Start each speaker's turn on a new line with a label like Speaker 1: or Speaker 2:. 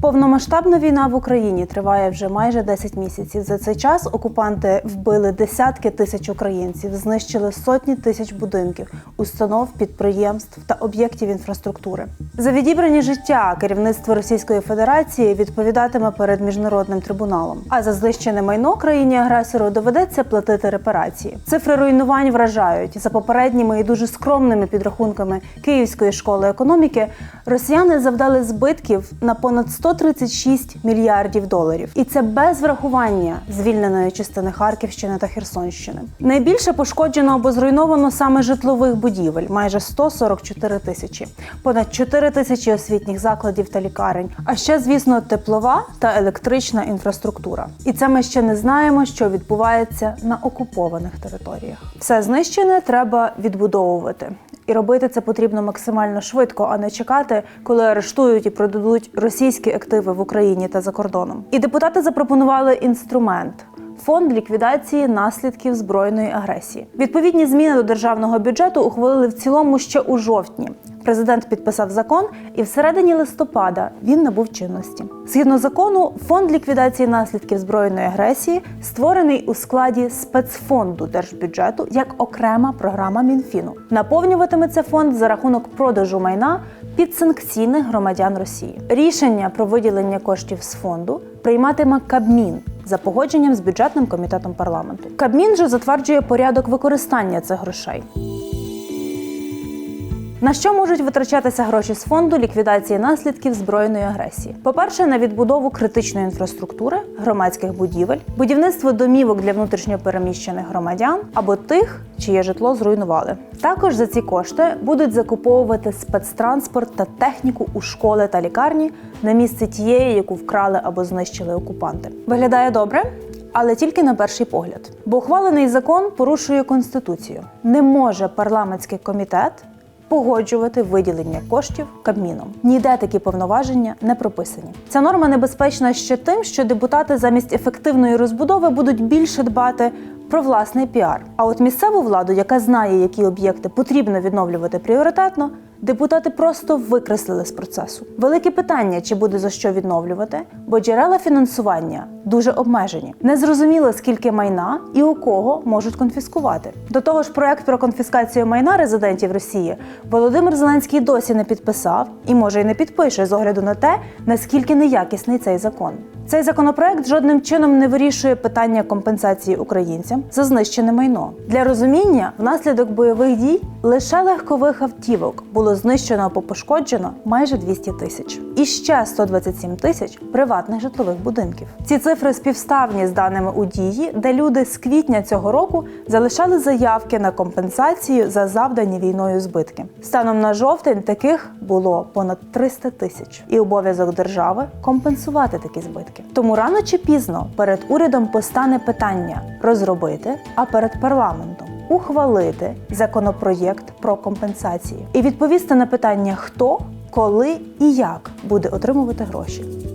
Speaker 1: Повномасштабна війна в Україні триває вже майже 10 місяців. За цей час окупанти вбили десятки тисяч українців, знищили сотні тисяч будинків, установ, підприємств та об'єктів інфраструктури. За відібрані життя керівництво Російської Федерації відповідатиме перед міжнародним трибуналом. А за знищене майно країні агресору доведеться платити репарації. Цифри руйнувань вражають за попередніми і дуже скромними підрахунками Київської школи економіки. Росіяни завдали збитків на понад 136 мільярдів доларів, і це без врахування звільненої частини Харківщини та Херсонщини. Найбільше пошкоджено або зруйновано саме житлових будівель майже 144 тисячі, понад 4 тисячі освітніх закладів та лікарень. А ще, звісно, теплова та електрична інфраструктура. І це ми ще не знаємо, що відбувається на окупованих територіях. Все знищене треба відбудовувати. І робити це потрібно максимально швидко, а не чекати, коли арештують і продадуть російські активи в Україні та за кордоном. І депутати запропонували інструмент. Фонд ліквідації наслідків збройної агресії. Відповідні зміни до державного бюджету ухвалили в цілому ще у жовтні. Президент підписав закон, і всередині листопада він набув чинності. Згідно закону, фонд ліквідації наслідків збройної агресії створений у складі спецфонду держбюджету як окрема програма Мінфіну. Наповнюватиметься фонд за рахунок продажу майна підсанкційних громадян Росії. Рішення про виділення коштів з фонду прийматиме Кабмін за погодженням з бюджетним комітетом парламенту. Кабмін же затверджує порядок використання цих грошей. На що можуть витрачатися гроші з фонду ліквідації наслідків збройної агресії? По-перше, на відбудову критичної інфраструктури, громадських будівель, будівництво домівок для внутрішньопереміщених громадян або тих, чиє житло зруйнували. Також за ці кошти будуть закуповувати спецтранспорт та техніку у школи та лікарні на місце тієї, яку вкрали або знищили окупанти. Виглядає добре. Але тільки на перший погляд, бо ухвалений закон порушує конституцію. Не може парламентський комітет погоджувати виділення коштів Кабміном. Ніде такі повноваження не прописані. Ця норма небезпечна ще тим, що депутати замість ефективної розбудови будуть більше дбати про власний піар. А от місцеву владу, яка знає, які об'єкти потрібно відновлювати пріоритетно, депутати просто викреслили з процесу. Велике питання, чи буде за що відновлювати, бо джерела фінансування дуже обмежені. Незрозуміло, скільки майна і у кого можуть конфіскувати. До того ж, проект про конфіскацію майна резидентів Росії Володимир Зеленський досі не підписав і може й не підпише з огляду на те, наскільки неякісний цей закон. Цей законопроект жодним чином не вирішує питання компенсації українцям за знищене майно. Для розуміння, внаслідок бойових дій лише легкових автівок було знищено або пошкоджено майже 200 тисяч, і ще 127 тисяч приватних житлових будинків. Ці цифри співставні з даними у дії, де люди з квітня цього року залишали заявки на компенсацію за завдані війною збитки. Станом на жовтень таких було понад 300 тисяч, і обов'язок держави компенсувати такі збитки. Тому рано чи пізно перед урядом постане питання розробити, а перед парламентом ухвалити законопроєкт про компенсації і відповісти на питання, хто, коли і як буде отримувати гроші.